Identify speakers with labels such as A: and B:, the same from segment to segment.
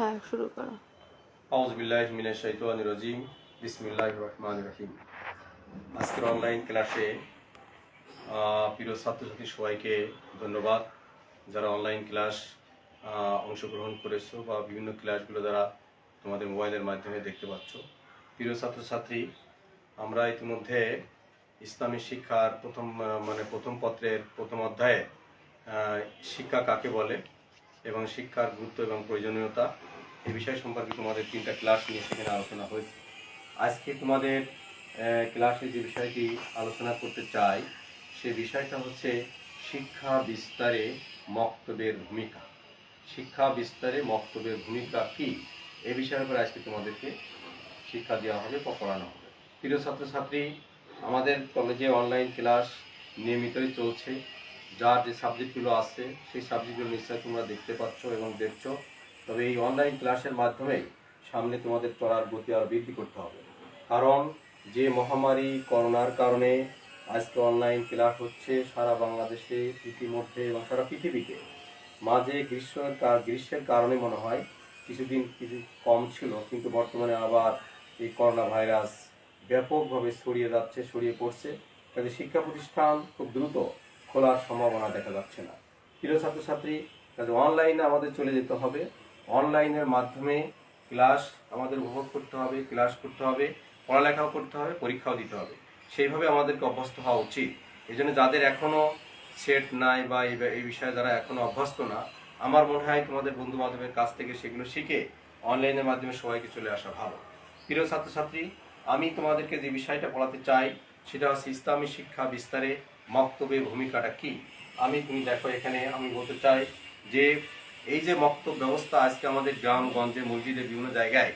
A: হ্যাঁ শুরু করো।
B: আউজবিল্লাহ মিনাশ শাইতানির রাজিম। বিসমিল্লাহির রহমানির রহিম। আজকের অনলাইন ক্লাসে প্রিয় ছাত্রছাত্রী সবাইকে ধন্যবাদ। যারা অনলাইন ক্লাস অংশগ্রহণ করেছ বা বিভিন্ন ক্লাসগুলো যারা তোমাদের মোবাইলের মাধ্যমে দেখতে পাচ্ছ। প্রিয় ছাত্রছাত্রী, আমরা ইতিমধ্যে ইসলামী শিক্ষার প্রথম মানে প্রথম পত্রের প্রথম অধ্যায়ে শিক্ষা কাকে বলে এবং শিক্ষার গুরুত্ব এবং প্রয়োজনীয়তা এই বিষয় সম্পর্কে তোমাদের তিনটা ক্লাস নিয়ে সেখানে আলোচনা হয়েছে। আজকে তোমাদের ক্লাসে যে বিষয়টি আলোচনা করতে চাই, সে বিষয়টা হচ্ছে শিক্ষা বিস্তারে মক্তবের ভূমিকা। শিক্ষা বিস্তারে মক্তবের ভূমিকা কি? এ বিষয়ের উপর আজকে তোমাদেরকে শিক্ষা দেওয়া হবে বা পড়ানো হবে। প্রিয় ছাত্রছাত্রী, আমাদের কলেজে অনলাইন ক্লাস নিয়মিতই চলছে। যার যে সাবজেক্টগুলো আছে, সেই সাবজেক্টগুলো নিশ্চয়ই তোমরা দেখতে পাচ্ছ এবং দেখছ। তবে এই অনলাইন ক্লাসের মাধ্যমে সামনে তোমাদের চলার গতি আরও বৃদ্ধি করতে হবে। কারণ যে মহামারী করোনার কারণে আজকে অনলাইন ক্লাস হচ্ছে সারা বাংলাদেশে ইতিমধ্যে এবং সারা পৃথিবীতে। মাঝে গ্রীষ্মের গ্রীষ্মের কারণে মনে হয় কিছুদিন কিছু কম ছিল, কিন্তু বর্তমানে আবার এই করোনা ভাইরাস ব্যাপকভাবে ছড়িয়ে যাচ্ছে, ছড়িয়ে পড়ছে। কাজে শিক্ষা প্রতিষ্ঠান খুব দ্রুত খোলার সম্ভাবনা দেখা যাচ্ছে না। প্রিয় ছাত্রছাত্রী কাজে অনলাইনে আমাদের চলে যেতে হবে। অনলাইনের মাধ্যমে ক্লাস আমাদের উপভোগ করতে হবে, ক্লাস করতে হবে, পড়ালেখাও করতে হবে, পরীক্ষাও দিতে হবে। সেইভাবে আমাদেরকে অভ্যস্ত হওয়া উচিত। এই জন্য যাদের এখনও সেট নাই বা এই বিষয়ে যারা এখনও অভ্যস্ত না, আমার মনে হয় তোমাদের বন্ধু বান্ধবের কাছ থেকে সেগুলো শিখে অনলাইনের মাধ্যমে সবাইকে চলে আসা ভালো। প্রিয় ছাত্রছাত্রী, আমি তোমাদেরকে যে বিষয়টা পড়াতে চাই, সেটা হচ্ছে ইসলামী শিক্ষা বিস্তারে মক্তব্যের ভূমিকাটা কি? আমি, তুমি দেখো এখানে আমি বলতে চাই যে এই যে মক্তব ব্যবস্থা আজকে আমাদের গ্রামগঞ্জে মসজিদে বিভিন্ন জায়গায়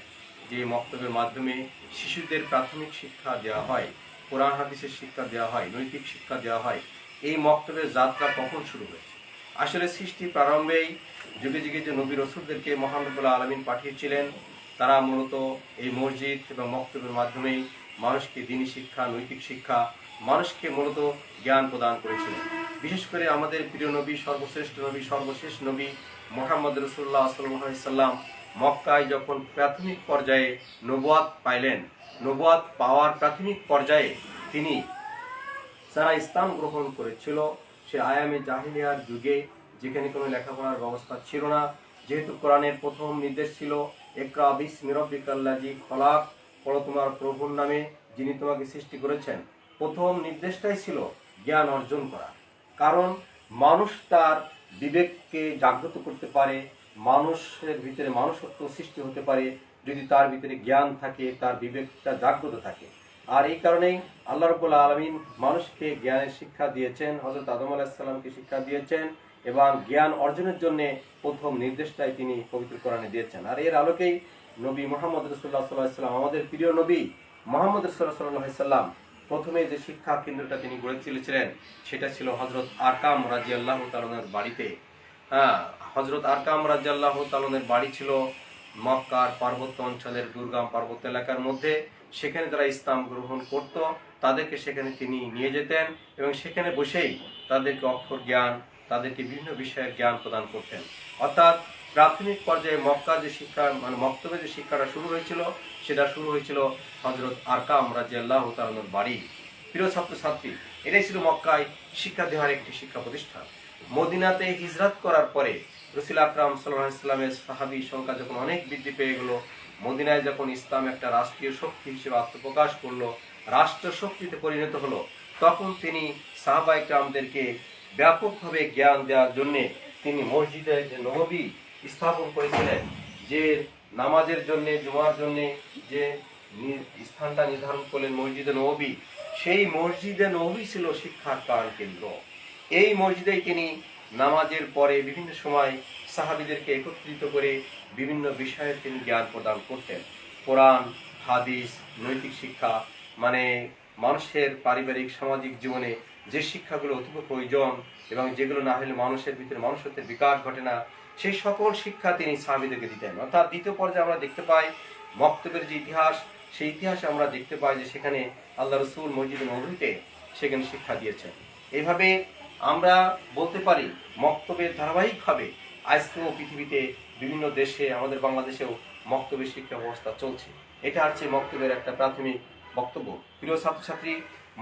B: যে মক্তবের মাধ্যমে শিশুদের প্রাথমিক শিক্ষা দেওয়া হয়, কোরআন, হাদিসের শিক্ষা দেওয়া হয়, নৈতিক শিক্ষা দেওয়া হয়, এই মক্তবের যাত্রা কখন শুরু হয়েছে? আসলে সৃষ্টি প্রারম্ভেই যুগে যুগে যে নবী রসুলদেরকে মহানবুল্লাহ আলমিন পাঠিয়েছিলেন, তারা মূলত এই মসজিদ এবং মক্তবের মাধ্যমেই মানুষকে দিনী শিক্ষা, নৈতিক শিক্ষা মানুষকে মূলত জ্ঞান প্রদান করেছিলেন বিশেষ করে আমাদের প্রিয় নবী, সর্বশ্রেষ্ঠ নবী, সর্বশেষ নবী মোহাম্মদ রসুল্লাহ সাল্লাম মক্কায় যখন প্রাথমিক পর্যায়ে নবুয়াত পাইলেন, নবুয়াত পাওয়ার প্রাথমিক পর্যায়ে তিনি যারা ইসলাম গ্রহণ করেছিল, সে আয়ামে জাহিলিয়ার যুগে যেখানে কোনো লেখাপড়ার ব্যবস্থা ছিল না, যেহেতু কোরআনের প্রথম নির্দেশ ছিল একরা বিস মিরব্বিকাল্লাজি খলাক পড়ো তোমার প্রভুর নামে যিনি তোমাকে সৃষ্টি করেছেন। প্রথম নির্দেশটাই ছিল জ্ঞান অর্জন করা। কারণ মানুষ তার বিবেককে জাগ্রত করতে পারে, মানুষের ভিতরে মানুষত্ব সৃষ্টি হতে পারে, যদি তার ভিতরে জ্ঞান থাকে, তার বিবেকটা জাগ্রত থাকে। আর এই কারণেই আল্লাহ রবুল্লা আলমিন মানুষকে জ্ঞানের শিক্ষা দিয়েছেন হজরত আদম আলাহিসাল্লামকে শিক্ষা দিয়েছেন এবং জ্ঞান অর্জনের জন্য প্রথম নির্দেশটাই তিনি পবিত্র কোরআনে দিয়েছেন। আর এর আলোকেই নবী মোহাম্মদ রসুল্লাহ সাল্লাহ সাল্লাম আমাদের প্রিয় নবী মোহাম্মদ রসুল্লাহ সাল্লাহ সাল্লাম প্রথমে যে শিক্ষা কেন্দ্রটা তিনি গড়ে তুলেছিলেন, সেটা ছিল হজরত আরকাম রাজি আল্লাহ তালনের বাড়িতে। হ্যাঁ হজরত আরকাম রাজি আল্লাহ তালনের বাড়ি ছিল মক্কার পার্বত্য অঞ্চলের দুর্গাম পার্বত্য এলাকার মধ্যে। সেখানে যারা ইসলাম গ্রহণ করত, তাদেরকে সেখানে তিনি নিয়ে যেতেন এবং সেখানে বসেই তাদেরকে অক্ষর জ্ঞান, তাদেরকে বিভিন্ন বিষয়ের জ্ঞান প্রদান করতেন। অর্থাৎ প্রাথমিক পর্যায়ে মক্কা যে শিক্ষা মানে মক্তব্যে যে শিক্ষাটা শুরু হয়েছিল সেটা শুরু হয়েছিল হজরত আরকাম রাজি আল্লাহ তালনের বাড়ি। প্রিয় ছাত্রছাত্রী, এটাই ছিল মক্কায় শিক্ষা দেওয়ার একটি শিক্ষা প্রতিষ্ঠান। মদিনাতে হিজরাত করার পরে রসুল আকরাম সাল্লাহ ইসলামের সাহাবি সংখ্যা যখন অনেক বৃদ্ধি পেয়ে গেল, মদিনায় যখন ইসলাম একটা রাষ্ট্রীয় শক্তি হিসেবে আত্মপ্রকাশ করল রাষ্ট্র শক্তিতে পরিণত হলো, তখন তিনি সাহাবা ইকরামদেরকে ব্যাপকভাবে জ্ঞান দেওয়ার জন্যে তিনি মসজিদে যে নবী স্থাপন করেছিলেন, যে নামাজের জন্য, জুমার জন্য যে স্থানটা নির্ধারণ করলেন মসজিদে নবী, সেই মসজিদে নবী ছিল শিক্ষার প্রাণ কেন্দ্র। এই মসজিদেই তিনি নামাজের পরে বিভিন্ন সময় সাহাবিদেরকে একত্রিত করে বিভিন্ন বিষয়ে তিনি জ্ঞান প্রদান করতেন। কোরআন, হাদিস, নৈতিক শিক্ষা মানে মানুষের পারিবারিক, সামাজিক জীবনে যে শিক্ষাগুলো অতীব প্রয়োজন এবং যেগুলো না হলে মানুষের ভিতরে মানুষত্বের বিকাশ ঘটে না সেই সকল শিক্ষা তিনি সাহাবিদেরকে দিতেন। অর্থাৎ দ্বিতীয় পর্যায়ে আমরা দেখতে পাই মক্তবের যে ইতিহাস, সেই ইতিহাসে আমরা দেখতে পাই যে সেখানে আল্লাহ রসুল মসজিদ নবীতে সেখানে শিক্ষা দিয়েছেন। এইভাবে আমরা বলতে পারি মক্তবের ধারাবাহিকভাবে আজকেও পৃথিবীতে বিভিন্ন দেশে, আমাদের বাংলাদেশেও মক্তবের শিক্ষা ব্যবস্থা চলছে। এটা হচ্ছে মক্তবের একটা প্রাথমিক বক্তব্য। প্রিয় ছাত্রছাত্রী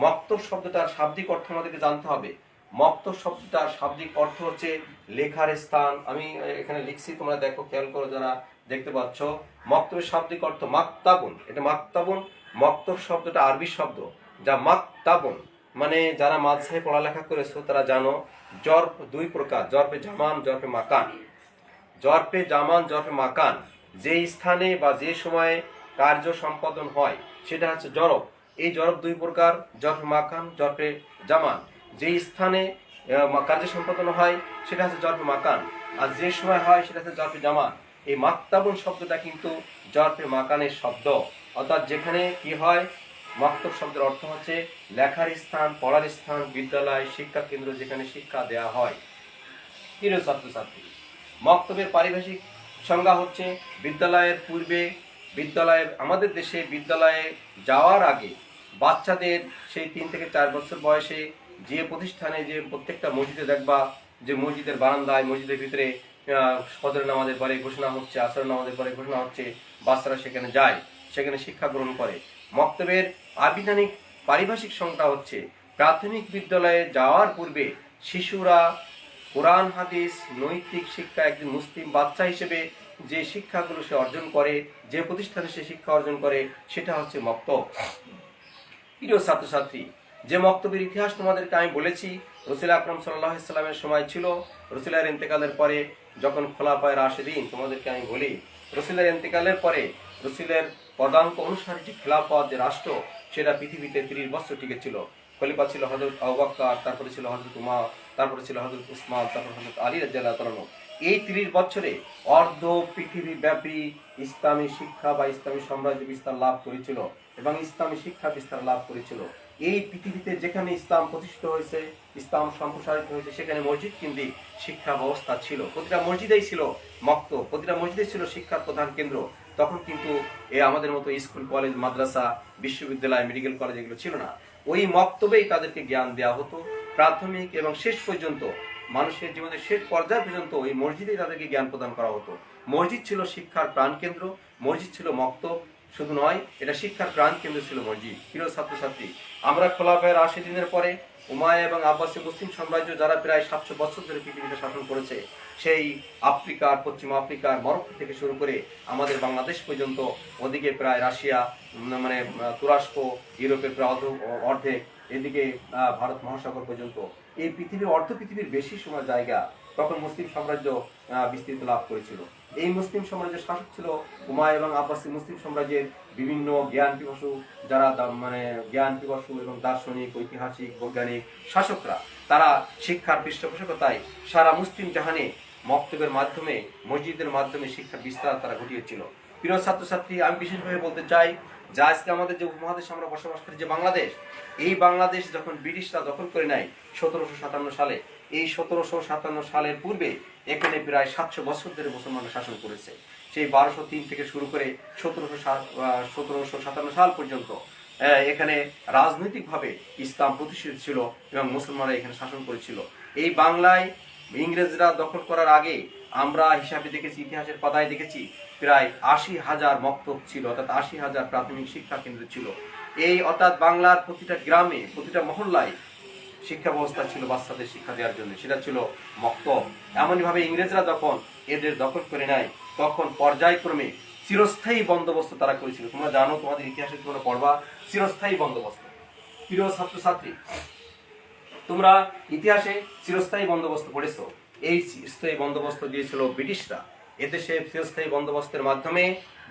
B: মক্তব শব্দটার শাব্দিক অর্থ আমাদেরকে জানতে হবে। মক্তব শব্দটার শাব্দিক অর্থ হচ্ছে লেখার স্থান। আমি এখানে লিখছি, তোমরা দেখো, খেয়াল করো যারা দেখতে পাচ্ছ। মক্তবের শাব্দিক অর্থ মাক্তাবুন। এটা মাক্তাবন মক্তব শব্দটা আরবি শব্দ, যা মাক্তাবুন। মানে যারা মাদ্রাসায় পড়ালেখা করেছ, তারা জানো, জর্প দুই প্রকার, জর্পে জামান, জর্পে মাকান। জর্পে জামান, জর্পে মাকান, যে স্থানে বা যে সময়ে কার্য সম্পাদন হয়, সেটা হচ্ছে জরব। এই জরব দুই প্রকার, জর্পে মাকান, জর্পে জামান। যে স্থানে কার্য সম্পাদন হয়, সেটা হচ্ছে জর্পে মাকান। আর যে সময় হয়, সেটা হচ্ছে জর্পে জামা। এই মাক্তাবন শব্দটা কিন্তু জর্পে মাকানের শব্দ। অর্থাৎ যেখানে কি হয়, মক্তব শব্দের অর্থ হচ্ছে লেখার স্থান, পড়ার স্থান, বিদ্যালয়, শিক্ষা কেন্দ্র যেখানে শিক্ষা দেয়া হয়। প্রিয় ছাত্রছাত্রী? মক্তবের পারিভাষিক সংজ্ঞা হচ্ছে বিদ্যালয়ের পূর্বে, বিদ্যালয়ের, আমাদের দেশে বিদ্যালয়ে যাওয়ার আগে বাচ্চাদের সেই তিন থেকে চার বছর বয়সে যে প্রতিষ্ঠানে যে প্রত্যেকটা মসজিদে দেখবা, যে মসজিদের বারান্দায়, মসজিদের ভিতরে ফজর নামাজের পরে ঘোষণা হচ্ছে আসর নামাজের পরে ঘোষণা হচ্ছে, বাচ্চারা সেখানে যায়, সেখানে শিক্ষা গ্রহণ করে। মক্তবের আবিধানিক পারিভাষিক সংজ্ঞা হচ্ছে, প্রাথমিক বিদ্যালয়ে যাওয়ার পূর্বে শিশুরা কোরআন, হাদিস, নৈতিক শিক্ষা, একজন মুসলিম বাচ্চা হিসেবে যে শিক্ষাগুলো সে অর্জন করে, যে প্রতিষ্ঠানে সে শিক্ষা অর্জন করে, সেটা হচ্ছে মক্তব। প্রিয় ছাত্রছাত্রী যে মক্তবের ইতিহাস তোমাদেরকে আমি বলেছি, রসুল আকরম সাল্লাহ ইসলামের সময় ছিল। রসুলের ইন্তেকালের পরে যখন খোলা পায় রাশেদিন, তোমাদেরকে আমি বলি, রসুলের ইন্তেকালের পরে রসুলের পদাঙ্ক অনুসারে যে খেলাফত, যে রাষ্ট্র, সেটা পৃথিবীতে তিরিশ বছর টিকেছিল খলিফা ছিল হজরত আবাক্কার তারপরে ছিল হজরত উমা তারপরে ছিল হজরত উসমান, তারপর হজরত আলী রাজ্লাহ তালানো এই তিরিশ বছরে অর্ধ পৃথিবী ব্যাপী ইসলামী শিক্ষা বা ইসলামী সাম্রাজ্য বিস্তার লাভ করেছিল এবং ইসলামী শিক্ষা বিস্তার লাভ করেছিল। এই পৃথিবীতে যেখানে ইসলাম প্রতিষ্ঠিত হয়েছে, ইসলাম সম্প্রসারিত হয়েছে, সেখানে মসজিদ কেন্দ্রিক শিক্ষা ব্যবস্থা ছিল। প্রতিটা মসজিদেই ছিল মক্ত, প্রতিটা মসজিদে ছিল শিক্ষার প্রধান কেন্দ্র। তখন কিন্তু এ আমাদের মতো স্কুল, কলেজ, মাদ্রাসা, বিশ্ববিদ্যালয়, মেডিকেল কলেজ এগুলো ছিল না। ওই মক্তবেই তাদেরকে জ্ঞান দেওয়া হতো। প্রাথমিক এবং শেষ পর্যন্ত, মানুষের জীবনের শেষ পর্যায় পর্যন্ত ওই মসজিদেই তাদেরকে জ্ঞান প্রদান করা হতো। মসজিদ ছিল শিক্ষার প্রাণকেন্দ্র, মসজিদ ছিল মক্তব শুধু নয়, এটা শিক্ষার প্রাণ কেন্দ্র ছিল মসজিদ। প্রিয় ছাত্রছাত্রী, আমরা খোলাফায়ের আশি দিনের পরে উমায় এবং আব্বাসী মুসলিম সাম্রাজ্য যারা প্রায় সাতশো বছর ধরে পৃথিবীতে শাসন করেছে, সেই আফ্রিকার, পশ্চিম আফ্রিকার, মরক্কো থেকে শুরু করে আমাদের বাংলাদেশ পর্যন্ত, ওদিকে প্রায় রাশিয়া মানে তুরস্ক ইউরোপের প্রায় অর্ধ, অর্ধেক, এদিকে ভারত মহাসাগর পর্যন্ত। এই পৃথিবীর, অর্ধ পৃথিবীর বেশি সময় জায়গা তখন মুসলিম সাম্রাজ্য বিস্তৃত লাভ করেছিল। এই মুসলিম সাম্রাজ্যের শাসক ছিল হুমায়ুন এবং আব্বাসী মুসলিম সাম্রাজ্যের বিভিন্ন জ্ঞান পিপাসু যারা মানে জ্ঞান পিপাসু এবং দার্শনিক, ঐতিহাসিক, বৈজ্ঞানিক শাসকরা। তারা শিক্ষার পৃষ্ঠপোষকতায় সারা মুসলিম জাহানে মক্তবের মাধ্যমে, মসজিদের মাধ্যমে শিক্ষার বিস্তার তারা ঘটিয়েছিল। প্রিয় ছাত্রছাত্রী, আমি বিশেষভাবে বলতে চাই, যে আজকে আমাদের যে উপমহাদেশে আমরা বসবাস করি, যে বাংলাদেশ, এই বাংলাদেশ যখন ব্রিটিশরা দখল করে নেয় সতেরোশো সাতান্ন সালে, এই সতেরোশো সাতান্ন সালের পূর্বে এখানে প্রায় সাতশো বছর ধরে মুসলমানরা শাসন করেছে। সেই বারোশো তিন থেকে শুরু করে সতেরোশো সতেরোশো সাতান্ন সাল পর্যন্ত এখানে রাজনৈতিকভাবে ইসলাম প্রতিষ্ঠিত ছিল এবং মুসলমানরা এখানে শাসন করেছিল। এই বাংলায় ইংরেজরা দখল করার আগে আমরা হিসাবে দেখেছি, ইতিহাসের পাতায় দেখেছি, প্রায় আশি হাজার মক্তব ছিল, অর্থাৎ আশি হাজার প্রাথমিক শিক্ষা কেন্দ্র ছিল। এই অর্থাৎ বাংলার প্রতিটা গ্রামে, প্রতিটা মহল্লায় শিক্ষা ব্যবস্থা ছিল বাচ্চাদের শিক্ষা দেওয়ার জন্য, সেটা ছিল মক্তব। এমনইভাবে ইংরেজরা যখন এদের দখল করে নেয়, তখন পর্যায়ক্রমে চিরস্থায়ী বন্দোবস্ত তারা করেছিল। তোমরা জানো, তোমাদের ইতিহাসে তোমরা পড়বা, চিরস্থায়ী বন্দোবস্ত। প্রিয় ছাত্রছাত্রী, তোমরা ইতিহাসে চিরস্থায়ী বন্দোবস্ত পড়েছো। এই চিরস্থায়ী বন্দোবস্ত দিয়েছিল ব্রিটিশরা। এদেশে চিরস্থায়ী বন্দোবস্তের মাধ্যমে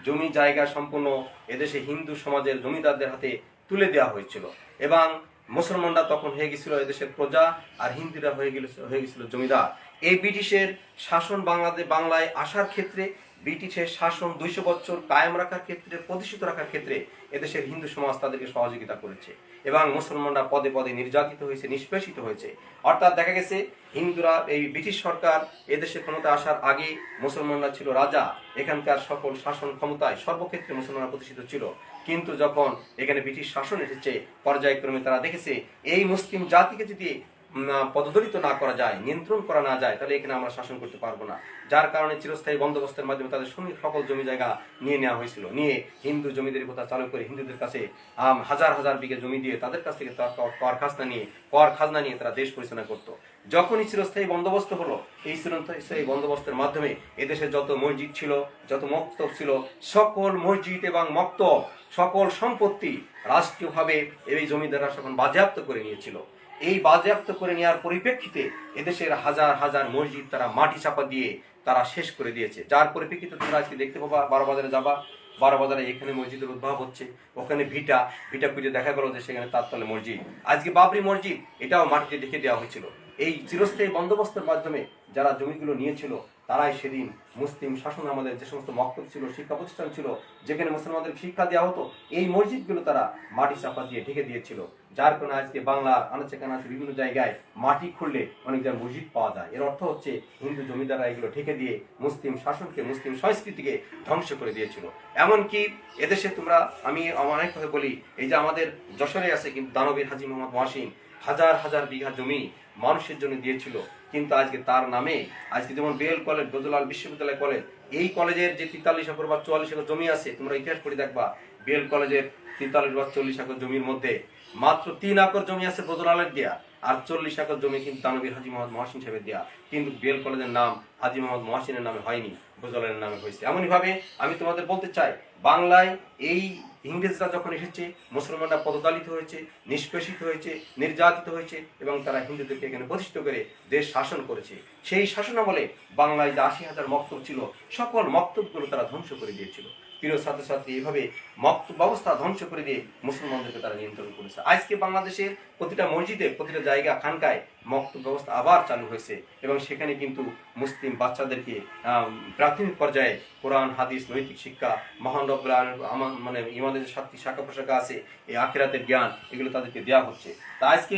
B: জমি জায়গা সম্পূর্ণ এদেশে হিন্দু সমাজের জমিদারদের হাতে তুলে দেওয়া হয়েছিল। এবং মুসলমানরা তখন হয়ে গেছিল এদেশের প্রজা আর হিন্দুরা হয়ে গেল হয়ে গেছিল জমিদার। এই ব্রিটিশের শাসন বাংলাদেশ বাংলায় আসার ক্ষেত্রে ব্রিটিশের শাসন দুইশো বছর কায়েম রাখার ক্ষেত্রে, প্রতিষ্ঠিত রাখার ক্ষেত্রে এদেশের হিন্দু সমাজ তাদেরকে সহযোগিতা করেছে এবং মুসলমানরা পদে পদে নির্যাতিত হয়েছে, নিষ্পেষিত হয়েছে। অর্থাৎ দেখা গেছে, হিন্দুরা এই ব্রিটিশ সরকার এদেশে ক্ষমতা আসার আগে মুসলমানরা ছিল রাজা। এখানকার সকল শাসন ক্ষমতায় সর্বক্ষেত্রে মুসলমানরা প্রতিষ্ঠিত ছিল। কিন্তু যখন এখানে ব্রিটিশ শাসন এসেছে, পর্যায়ক্রমে তারা দেখেছে, এই মুসলিম জাতিকে যদি পদদলিত না করা যায়, নিয়ন্ত্রণ করা না যায়, তাহলে এখানে আমরা শাসন করতে পারব না। যার কারণে চিরস্থায়ী বন্দোবস্তের মাধ্যমে তাদের সমী- সকল জমি জায়গা নিয়ে নেওয়া হয়েছিল। নিয়ে হিন্দু জমিদের কথা চালু করে হিন্দুদের কাছে হাজার হাজার বিঘে জমি দিয়ে তাদের কাছ থেকে কর খাজনা নিয়ে, কর খাজনা নিয়ে তারা দেশ পরিচালনা করত। যখনই চিরস্থায়ী বন্দোবস্ত হলো, এই চিরস্থায়ী বন্দোবস্তের মাধ্যমে এদেশে যত মসজিদ ছিল, যত মক্তব ছিল, সকল মসজিদ এবং মক্তব, সকল সম্পত্তি রাষ্ট্রীয়ভাবে এই জমিদাররা তখন বাজেয়াপ্ত করে নিয়েছিল। এই বাজেয়াপ্ত করে নেওয়ার পরিপ্রেক্ষিতে এদেশের হাজার হাজার মসজিদ তারা মাটি চাপা দিয়ে তারা শেষ করে দিয়েছে। যার পরিপ্রেক্ষিতে তোমরা আজকে দেখতে পাবা বারো বাজারে যাবা বারো বাজারে এখানে মসজিদের উদ্ভব হচ্ছে, ওখানে ভিটা ভিটা খুঁজে দেখা গেল যে সেখানে তার তলে মসজিদ। আজকে বাবরি মসজিদ, এটাও মাটিতে ঢেকে দেওয়া হয়েছিল। এই চিরস্থায়ী বন্দোবস্তের মাধ্যমে যারা জমিগুলো নিয়েছিল, তারাই সেদিন মুসলিম শাসন আমাদের যে সমস্ত মক্তব ছিল, শিক্ষা প্রতিষ্ঠান ছিল, যেখানে মুসলমানদের শিক্ষা দেওয়া হতো, এই মসজিদগুলো তারা মাটি চাপা দিয়ে ঢেকে দিয়েছিল। যার কারণে আজকে বাংলা আনাচে কানাচে বিভিন্ন জায়গায় মাটি খুললে অনেক জায়গায় মসজিদ পাওয়া যায়। এর অর্থ হচ্ছে হিন্দু জমিদাররা এগুলো ঢেকে দিয়ে মুসলিম শাসনকে, মুসলিম সংস্কৃতিকে ধ্বংস করে দিয়েছিল। এমনকি এদেশে তোমরা, আমি অনেক কথা বলি, এই যে আমাদের যশোরে আছে কিন্তু দানবীর হাজি মোহাম্মদ ওয়াসিম হাজার হাজার বিঘা জমি মানুষের জন্য দিয়েছিল। কিন্তু আজকে তার নামে, আজকে যেমন বেল কলেজ বজলাল বিশ্ববিদ্যালয় কলেজ, এই কলেজের যে তেতাল্লিশ একর বা চুয়াল্লিশ একর জমি আছে, তোমরা ইতিহাস করে দেখবা, বেল কলেজের তেতাল্লিশ বা চল্লিশ একর জমির মধ্যে মাত্র তিন একর জমি আছে বজলালের দেয়া, আর চল্লিশ একর জমি কিন্তু দানবীর হাজি মোহাম্মদ মহাসিন সাহেবের দেয়া। কিন্তু বেল কলেজের নাম হাজি মোহাম্মদ মহাসিনের নামে হয়নি বজলালের নামে হয়েছে। এমনইভাবে আমি তোমাদের বলতে চাই, বাংলায় এই ইংরেজরা যখন এসেছে, মুসলমানরা পদতালিত হয়েছে, নিষ্পেষিত হয়েছে, নির্যাতিত হয়েছে এবং তারা হিন্দুদেরকে এখানে প্রতিষ্ঠিত করে দেশ শাসন করেছে। সেই শাসনামলে বাংলায় যে আশি হাজার মক্তব ছিল, সকল মক্তবগুলো তারা ধ্বংস করে দিয়েছিল। প্রিয় ছাত্রছাত্রী এইভাবে মক্ত ব্যবস্থা ধ্বংস করে দিয়ে মুসলমানদেরকে তারা নিয়ন্ত্রণ করেছে। আজকে বাংলাদেশের প্রতিটা মসজিদে, প্রতিটা জায়গা, খানকায় মক্তব ব্যবস্থা আবার চালু হয়েছে এবং সেখানে কিন্তু মুসলিম বাচ্চাদেরকে প্রাথমিক পর্যায়ে কোরআন, হাদিস, নৈতিক শিক্ষা, মহান রব্বুল আলামিন মানে ইমাদের সাতটি শাখা প্রশাখা আছে, এই আখেরাতের জ্ঞান, এগুলো তাদেরকে দেওয়া হচ্ছে। তা আজকে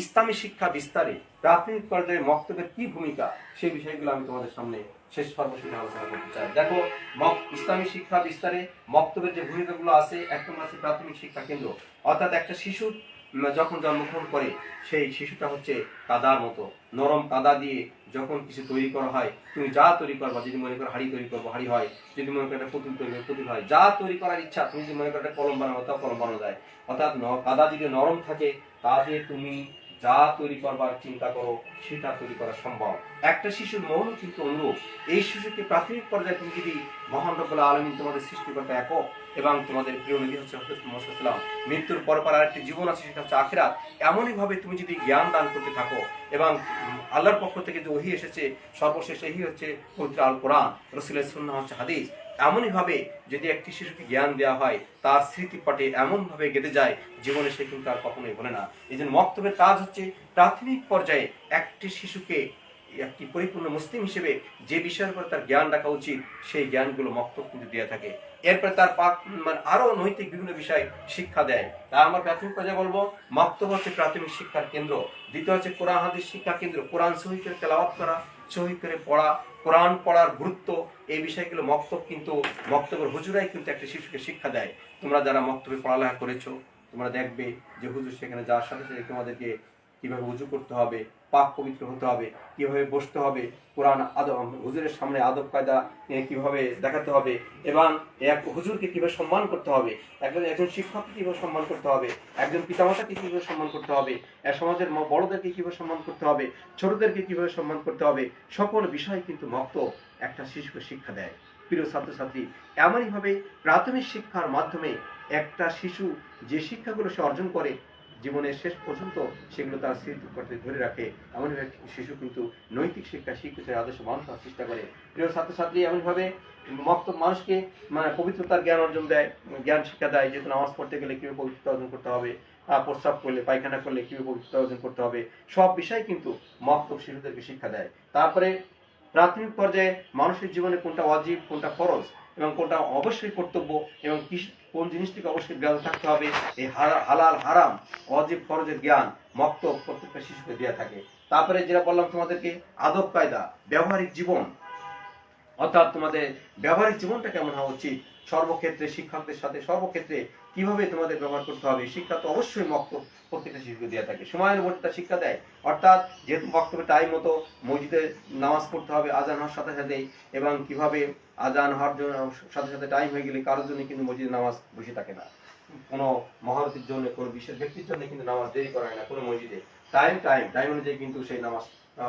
B: ইসলামী শিক্ষা বিস্তারে প্রাথমিক পর্যায়ে মক্তবের কি ভূমিকা, সেই বিষয়গুলো আমি তোমাদের সামনে শেষ সর্বশেষ আলোচনা করতে চাই। দেখো, মক ইসলামী শিক্ষা বিস্তারে মক্তবের যে ভূমিকাগুলো আছে, এক নম্বর আছে প্রাথমিক শিক্ষা কেন্দ্র। অর্থাৎ একটা শিশু যখন জন্মগ্রহণ করে, সেই শিশুটা হচ্ছে কাদার মতো। নরম কাদা দিয়ে যখন কিছু তৈরি করা হয়, তুমি যা তৈরি করবা, যদি মনে করো হাড়ি তৈরি করব, হাড়ি হয়, যদি মনে করো একটা পুতুল তৈরি করব, পুতুল হয়, যা তৈরি করার ইচ্ছা, তুমি যদি মনে করো একটা কলম বানাবো তা কলম বানানো যায়। অর্থাৎ কাদা যদি নরম থাকে তা দিয়ে তুমি যা তৈরি করবার চিন্তা করো, সেটা তৈরি করা সম্ভব। একটা শিশুর মন কিন্তু অনুরূপ। এই শিশুকে প্রাথমিক পর্যায়ে তুমি যদি মহান রব্বুল আলমিন তোমাদের সৃষ্টিকর্তা একক এবং তোমাদের প্রিয় নবী হচ্ছে হজরত। মৃত্যুর পর পর আরেকটি জীবন আছে, সেটা হচ্ছে আখিরাত। এমনই ভাবে তুমি যদি জ্ঞান দান করতে থাকো এবং আল্লাহর পক্ষ থেকে যে ওহি এসেছে, সর্বশেষ এই হচ্ছে পবিত্র আল কোরআন রসুলের সুন্নাহ হচ্ছে হাদিস। এমনই ভাবে যদি একটি শিশুকে জ্ঞান দেওয়া হয়, তার স্মৃতিপটে এমন ভাবে গেঁথে যায়, জীবনে সে কিন্তু আর কখনোই বলে না। এই জন্য মক্তবের কাজ হচ্ছে প্রাথমিক পর্যায়ে একটি শিশুকে একটি পরিপূর্ণ মুসলিম হিসেবে যে বিষয়ের উপর তার জ্ঞান রাখা উচিত, সেই জ্ঞানগুলো মক্তব কিন্তু দেওয়া থাকে। এরপরে তার পাক মানে আরও নৈতিক বিভিন্ন বিষয় শিক্ষা দেয়। তা আমার প্রাথমিক পর্যায়ে বলব, মক্তব হচ্ছে প্রাথমিক শিক্ষার কেন্দ্র। দ্বিতীয় হচ্ছে কোরআন হাদিস শিক্ষা কেন্দ্র। কোরআন করে তেলাওয়াত করা, সহি করে পড়া কোরআন পড়ার গুরুত্ব, এই বিষয়গুলো মক্তব কিন্তু, মক্তবের হুজুরাই কিন্তু একটা শিশুকে শিক্ষা দেয়। তোমরা যারা মক্তবে পড়ালেখা করেছ, তোমরা দেখবে যে হুজুর সেখানে যাওয়ার সাথে সাথে তোমাদেরকে কীভাবে উজু করতে হবে পাক পবিত্র হতে হবে। কীভাবে বসতে হবে? কোরআন আদব হুজুরের সামনে আদব কায়দা কীভাবে দেখাতে হবে? এবং এক হুজুরকে কীভাবে সম্মান করতে হবে? একজন একজন শিক্ষককে কীভাবে সম্মান করতে হবে? একজন পিতামাতাকে কীভাবে সম্মান করতে হবে? এক সমাজের বড়দেরকে কীভাবে সম্মান করতে হবে? ছোটদেরকে কীভাবে সম্মান করতে হবে? সকল বিষয় কিন্তু মক্ত একটা শিশুকে শিক্ষা দেয়। প্রিয় ছাত্রছাত্রী, এমনইভাবে প্রাথমিক শিক্ষার মাধ্যমে একটা শিশু যে শিক্ষাগুলো সে অর্জন করে জীবনের শেষ পর্যন্ত সেগুলো তার স্মৃতি করতে ধরে রাখে। একটি শিশু কিন্তু নৈতিক শিক্ষা চায় আদর্শ মানুষ হওয়ার চেষ্টা করে। প্রিয় ছাত্রছাত্রী, এমনভাবে মক্ত মানুষকে মানে পবিত্রতার জ্ঞান অর্জন দেয়, জ্ঞান শিক্ষা দেয়, যেহেতু নামাজ পড়তে গেলে কীভাবে পবিত্রতা অর্জন করতে হবে প্রস্রাব করলে, পায়খানা করলে কীভাবে পবিত্রতা অর্জন করতে হবে, সব বিষয় কিন্তু মক্তব শিশুদেরকে শিক্ষা দেয়। তারপরে প্রাথমিক পর্যায়ে মানুষের জীবনে কোনটা অজীব কোনটা ফরজ, এবং কোনটা অবশ্যই কর্তব্য, এবং কোন জিনিসটিকে অবশ্যই জ্ঞান থাকতে হবে, এই হালাল, হারাম, অজীব ফরজের জ্ঞান মক্ত প্রত্যেকটা শিশুকে দেওয়া থাকে। তারপরে যেটা বললাম তোমাদেরকে, আদব কায়দা, ব্যবহারিক জীবন। অর্থাৎ তোমাদের ব্যবহারিক জীবনটা কেমন হওয়া উচিত? সর্বক্ষেত্রে শিক্ষকদের সাথে সর্বক্ষেত্রে কীভাবে তোমাদের ব্যবহার করতে হবে? শিক্ষা তো অবশ্যই মক্ত প্রত্যেকটা শিশুকে দেওয়া থাকে। সময়ের মধ্যে তার শিক্ষা দেয়। অর্থাৎ যেহেতু বক্তব্যে টাইম মতো মসজিদে নামাজ পড়তে হবে, আজান হওয়ার সাথে সাথে এবং কীভাবে আজান হওয়ার জন্য সাথে সাথে টাইম হয়ে গেলে কারোর জন্য কিন্তু মসজিদে নামাজ বসে থাকে না। কোনো মহারতির জন্য, কোনো বিশেষ ব্যক্তির জন্য কিন্তু নামাজ দেরি করা হয় না কোনো মসজিদে। টাইম টাইম টাইম অনুযায়ী কিন্তু সেই নামাজ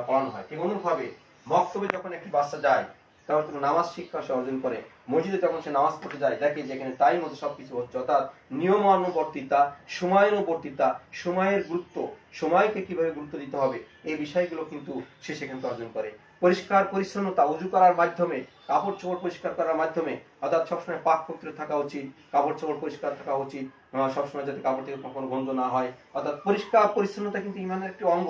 B: পড়ানো হয়। ঠিক অনুরূপভাবে মক্তবে যখন একটি বাচ্চা যায়, তখন নামাজ শিক্ষা সে অর্জন করে। মসজিদে যখন সে নামাজ পড়তে যায়, দেখে যেখানে টাইম মতো সবকিছু হচ্ছে। অর্থাৎ নিয়মানুবর্তিতা, সময়ানুবর্তিতা, সময়ের গুরুত্ব, সময়কে কীভাবে গুরুত্ব দিতে হবে, এই বিষয়গুলো কিন্তু সে সেখান অর্জন করে। পরিষ্কার, পরিচ্ছন্নতা, উজু করার মাধ্যমে কাপড় চোপড় পরিষ্কার করার মাধ্যমে, অর্থাৎ সবসময় পাক পবিত্র থাকা উচিত কাপড় চোপড় পরিষ্কার থাকা উচিত সবসময় যাতে কাপড় থেকে কখনো গন্ধ না হয়। অর্থাৎ পরিষ্কার, পরিচ্ছন্নতা কিন্তু ইমানের একটি অঙ্গ।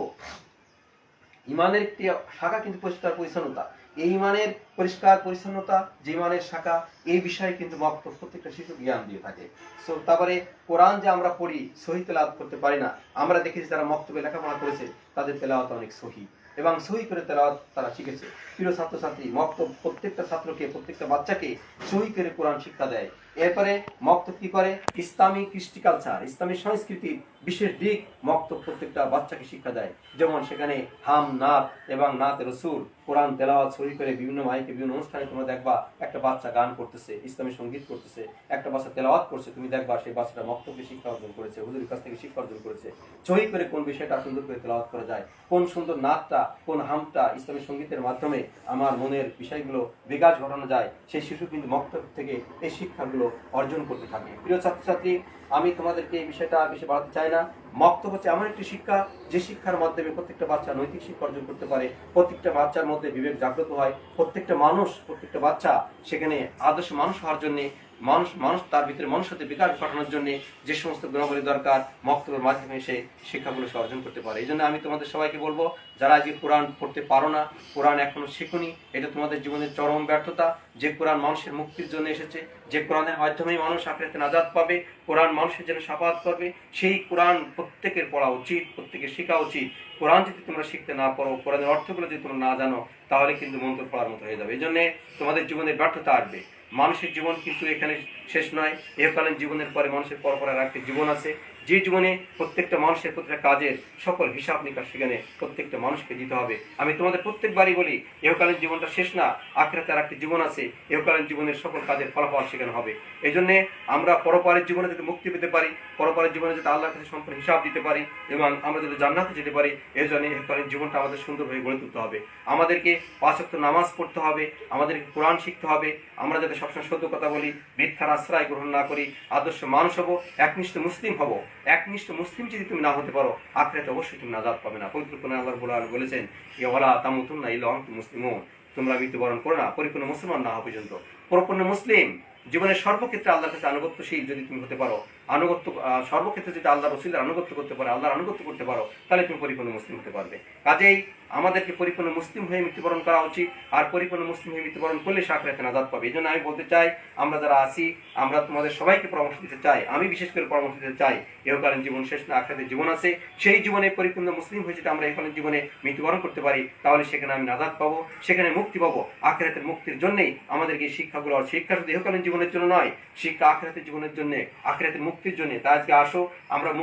B: ইমানের একটি শাখা কিন্তু পরিষ্কার, পরিচ্ছন্নতা। এই মানের পরিষ্কার পরিচ্ছন্নতা, যে মানের শাখা, এই বিষয়ে কিন্তু প্রত্যেকটা শিশু জ্ঞান দিয়ে থাকে। সো তারপরে কোরআন যে আমরা পড়ি, সহি তেলাওয়াত করতে পারি না। আমরা দেখেছি যারা মক্তবে লেখাপড়া করেছে, তাদের তেলাওয়াত অনেক সহি। এবং সহি করে তেলাওয়াত তারা শিখেছে। প্রিয় ছাত্রছাত্রী, মক্তব প্রত্যেকটা ছাত্রকে, প্রত্যেকটা বাচ্চাকে সহি করে কোরআন শিক্ষা দেয়। এরপরে মক্তব কি করে? ইসলামী কৃষ্টি কালচার ইসলামী সংস্কৃতির বিশেষ দিক মক্তব প্রত্যেকটা বাচ্চাকে শিক্ষা দেয়। যেমন সেখানে হাম, নাত এবং নাত রসুল, কোরআন, তেলাওয়াত সহি করে বিভিন্ন মাইকে বিভিন্ন অনুষ্ঠানে তোমরা দেখবা, একটা বাচ্চা গান করতেছে, ইসলামী সংগীত করতেছে, একটা বাচ্চা তেলাওয়াত করছে, তুমি দেখবা সেই বাচ্চাটা মক্তব্যে শিক্ষা অর্জন করেছে, হুজুরের কাছ থেকে শিক্ষা অর্জন করেছে। সহি করে কোন বিষয়টা সুন্দর করে তেলাওয়াত করা যায়, কোন সুন্দর নাচটা কোন হামটা ইসলামী সঙ্গীতের মাধ্যমে আমার মনের বিষয়গুলো বিকাশ ঘটানো যায়, সেই শিশু কিন্তু মক্তব্য থেকে এই শিক্ষাগুলো অর্জন করতে থাকে। প্রিয় ছাত্রছাত্রী, আমি তোমাদেরকে এই বিষয়টা বেশি বাড়াতে চাই না। মক্ত হচ্ছে এমন একটি শিক্ষা, যে শিক্ষার মাধ্যমে প্রত্যেকটা বাচ্চা নৈতিক শিক্ষা অর্জন করতে পারে। প্রত্যেকটা বাচ্চার মধ্যে বিবেক জাগ্রত হয়। প্রত্যেকটা মানুষ, প্রত্যেকটা বাচ্চা সেখানে আদর্শ মানুষ হওয়ার জন্য মানুষ মানুষ তার ভিতরে মানুষের বিকাশ ঘটানোর জন্য যে সমস্ত গুণাবলী দরকার, মক্তবের মাধ্যমে সে শিক্ষাগুলো সে অর্জন করতে পারে। এই জন্য আমি তোমাদের সবাইকে বলব, যারা আজকে কোরআন পড়তে পারো না, কোরআন এখনও শেখুনি, এটা তোমাদের জীবনের চরম ব্যর্থতা। যে কোরআন মানুষের মুক্তির জন্য এসেছে, যে কোরআনের মাধ্যমেই মানুষ আখেরাতে নাজাদ পাবে, কোরআন মানুষের জন্য সাফাত করবে, সেই কোরআন প্রত্যেকের পড়া উচিত, প্রত্যেকের শেখা উচিত। কোরআন যদি তোমরা শিখতে না পারো, কোরআনের অর্থগুলো যদি তোমরা না জানো, তাহলে কিন্তু মন্ত্র পড়ার মতো হয়ে যাবে। এই জন্যে তোমাদের জীবনে ব্যর্থতা আসবে। মানুষের জীবন কিন্তু এখানে শেষ নয়। একালীন জীবনের পরে মানুষের পরপর আর একটি জীবন আছে। যে জীবনে প্রত্যেকটা মানুষের প্রত্যেকটা কাজের সকল হিসাব নিকাশ সেখানে প্রত্যেকটা মানুষকে দিতে হবে। আমি তোমাদের প্রত্যেকবারই বলি, এহকালীন জীবনটা শেষ না, আখেরাতে আর একটি জীবন আছে, এহকালীন জীবনের সকল কাজের ফলাফল সেখানে হবে। এই জন্যে আমরা পরপরের জীবনে যাতে মুক্তি পেতে পারি, পরপরের জীবনে যাতে আল্লাহর কাছে সম্পূর্ণ হিসাব দিতে পারি এবং আমরা যাতে জান্নাতে যেতে পারি এই জন্য এহকালীন জীবনটা আমাদের সুন্দরভাবে গড়ে তুলতে হবে। আমাদেরকে পাঁচক্ত নামাজ পড়তে হবে, আমাদেরকে কোরআন শিখতে হবে, আমরা যাতে সবসময় সত্য কথা বলি, মিথ্যার আশ্রয় গ্রহণ না করি, আদর্শ মানুষ হব, একনিষ্ঠ মুসলিম হব। একনিষ্ঠ মুসলিম যদি তুমি না হতে পারো আখড়াতে অবশ্যই তুমি নাজাদ পাবে না। পবিত্র কোন আল্লাহ বলে বলেছেন, ইয়া তামুতুন না ইলা মুসলিম মুসলিমুন। তোমরা মৃত্যুবরণ করো না, পরিপূর্ণ মুসলমান না হওয়া পর্যন্ত। পরিপূর্ণ মুসলিম জীবনের সর্বক্ষেত্রে আল্লাহর কাছে আনুগত্যশীল যদি তুমি হতে পারো, আনুগত্য সর্বক্ষেত্রে যদি আল্লাহ রসুলের আনুগত্য করতে পারো, আল্লাহর আনুগত্য করতে পারো, তাহলে তুমি পরিপূর্ণ মুসলিম হতে পারবে। কাজেই আমাদেরকে পরিপূর্ণ মুসলিম হয়ে মৃত্যুবরণ করা উচিত। আর পরিপূর্ণ মুসলিম হয়ে মৃত্যুবরণ করলে সাকরাতে নাজাদ পাবে। এই জন্য আমি বলতে চাই, আমরা যারা আছি, আমরা তোমাদের সবাইকে পরামর্শ দিতে চাই। আমি বিশেষ করে পরামর্শ দিতে চাই এহকালীন জীবন শেষ না, আখরাতের জীবন আছে। সেই জীবনে পরিপূর্ণ মুসলিম হয়ে যদি আমরা এহকালীন জীবনে মৃত্যুবরণ করতে পারি, তাহলে সেখানে আমি নাজাদ পাবো, সেখানে মুক্তি পাবো। আখরাতের মুক্তির জন্যই আমাদেরকে শিক্ষাগুলো শিক্ষা শুধু এহকালীন জীবনের জন্য নয়, শিক্ষা আখরাতের জীবনের জন্য, আখরাতের মুক্তির জন্য। তাই আজকে আসো, আমরা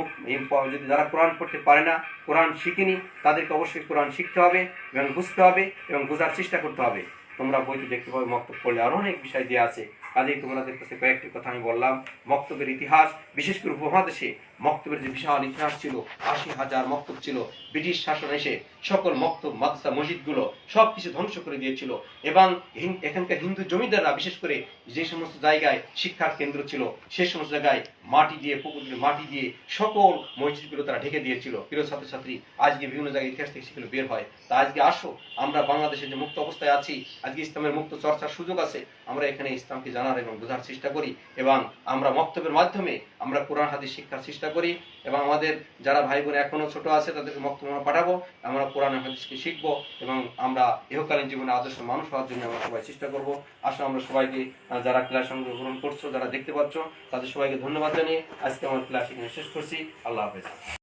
B: প- যদি যারা কোরআন পড়তে পারে না, কোরআন শিখিনি তাদেরকে অবশ্যই কোরআন শিখতে হবে এবং বুঝতে হবে এবং বোঝার চেষ্টা করতে হবে। তোমরা বইতে দেখতে পাবে মক্তব পড়লে আরও অনেক বিষয় দিয়ে আছে। কাজেই তোমাদের কাছে কয়েকটি কথা আমি বললাম। মক্তবের ইতিহাস, বিশেষ করে উপমহাদেশে মক্তবের যে বিশাল ইতিহাস ছিল, আশি হাজার মক্তব ছিল, ব্রিটিশ শাসন এসে সকল মক্তব, মাদ্রাসা, মসজিদগুলো সব কিছু ধ্বংস করে দিয়েছিল এবং এখানকার হিন্দু জমিদাররা, বিশেষ করে যে সমস্ত জায়গায় শিক্ষার কেন্দ্র ছিল সেই সমস্ত জায়গায় মাটি দিয়ে পুকুর দিয়ে মাটি দিয়ে সকল মসজিদগুলো তারা ঢেকে দিয়েছিল। প্রিয় ছাত্রছাত্রী, আজকে বিভিন্ন জায়গায় ইতিহাস থেকে সেগুলো বের হয়। তা আজকে আসো, আমরা বাংলাদেশে যে মুক্ত অবস্থায় আছি, আজকে ইসলামের মুক্ত চর্চার সুযোগ আছে, আমরা এখানে ইসলামকে জানার এবং বোঝার চেষ্টা করি এবং আমরা মক্তবের মাধ্যমে আমরা কোরআন, হাদিস শিক্ষার চেষ্টা করি এবং আমাদের যারা ভাই বোন এখনও ছোট আছে তাদেরকে মক্তব আমরা পাঠাবো, আমরা কোরআন, হাদিসকে শিখব এবং আমরা ইহকালীন জীবনে আদর্শ মানুষ হওয়ার জন্য আমরা সবাই চেষ্টা করব। আসলে আমরা সবাইকে যারা ক্লাস অংশগ্রহণ করছ, যারা দেখতে পাচ্ছ, তাদের সবাইকে ধন্যবাদ জানিয়ে আজকে আমার ক্লাস এখানে শেষ করছি। আল্লাহ হাফেজ।